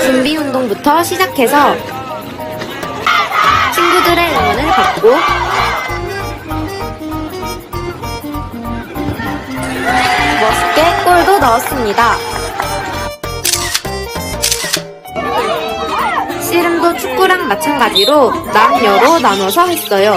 준비 운동부터 시작해서 친구들의 응원을 받고 멋있게 골도 넣었습니다. 씨름도 축구랑 마찬가지로 남녀로 나눠서 했어요.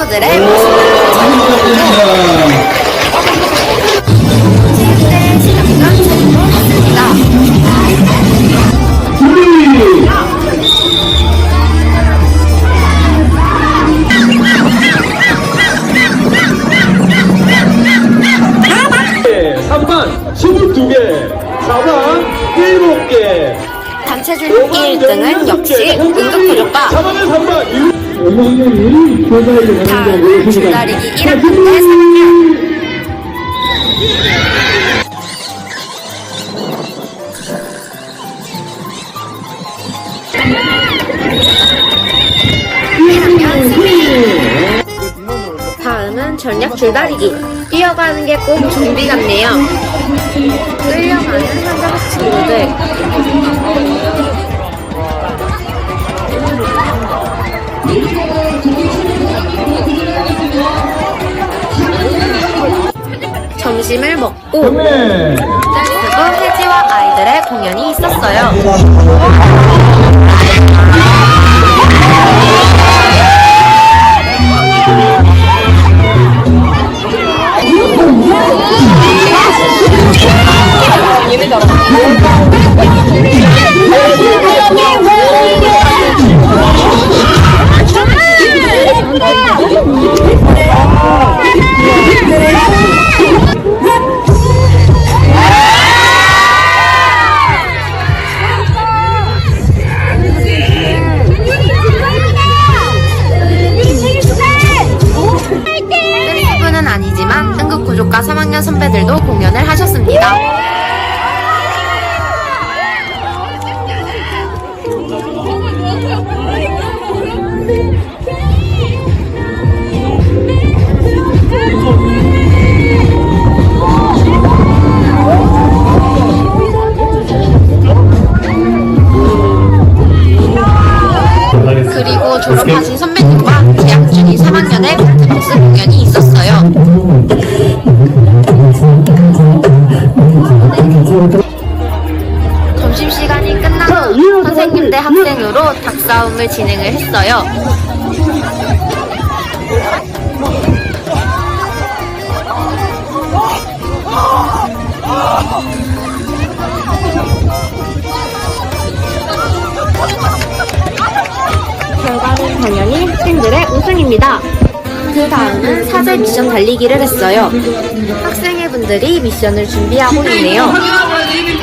친구들의 모습을 체육대회 시작과 제대로 했습니다. 네, 3반 22개, 4반 7개, 단체들 1등은 역시 응급구조과 4반은 3반 다음은 줄다리기 1학년 대 3학년 전략 줄다리기. 뛰어가는 게 꼭 좀비 같네요. 끌려가는 한가족 친구들. 점심을 먹고 댄스부 혜지와 아이들의 공연이 있었어요. 아니지만 응급구조과 3학년 선배들도 공연을 하셨습니다. 그리고 졸업하신 선배님과 재학 중인 3학년의 댄스 공연이 있었어요. 점심시간이 후 선생님 대 학생으로 닭싸움을 진행을 했어요. 학생들의 우승입니다. 그 다음은 사제 미션 달리기를 했어요. 학생의 분들이 미션을 준비하고 있네요.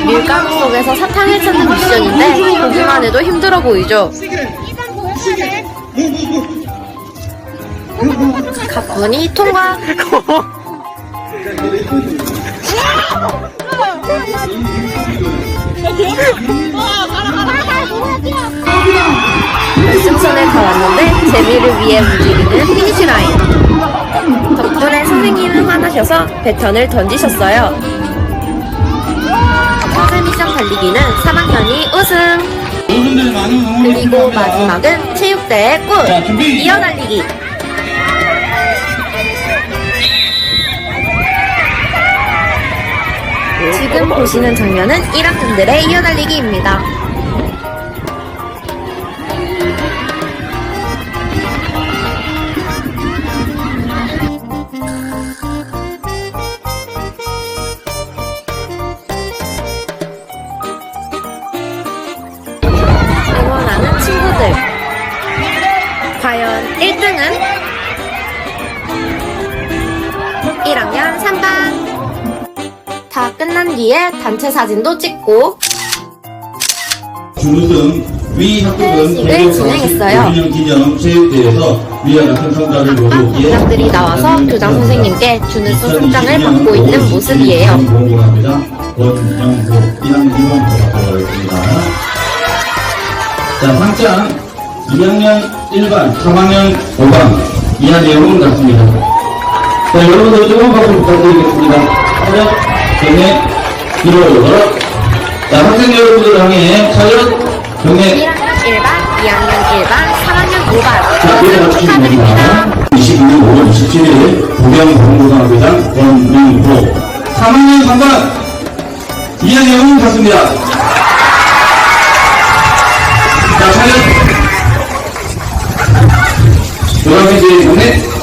밀가루 속에서 사탕을 찾는 미션인데 보기만 해도 힘들어 보이죠? 가뿐히 통과! 결승선에 재미를 위해 움직이는 피니시 라인. 덕분에 선생님은 화나셔서 배턴을 던지셨어요. 사제 미션 달리기는 3학년이 우승. 그리고 마지막은 체육대회 꿀 이어 달리기. 지금 보시는 장면은 1학년들의 이어 달리기입니다. 과연 1등은? 1학년 3반 다 끝난 뒤에 단체 사진도 찍고 중등 위 학부는 공동 네, 진행했어요. 기념 체육대회에서 위안 평가를 모두 교장들이 나와서 교장 선생님께 주는 수상장을 받고 있는 모습이에요. 원영구 1학년 2학번 자, 상장 2학년 1반, 3학년 5반 이하 내용은 같습니다. 자, 여러분들 뜨거운 박수 부탁드리겠습니다. 차렷, 경례, 기록. 자, 학생 여러분들 향해 차렷, 경례, 1학년 1반, 2학년 1반, 3학년 5반 자, 이제 졸업 축하드립니다. 22일 5월 27일 부경공고등학교장 권민호 3학년 3반 이한영은 갔습니다. 제일 경례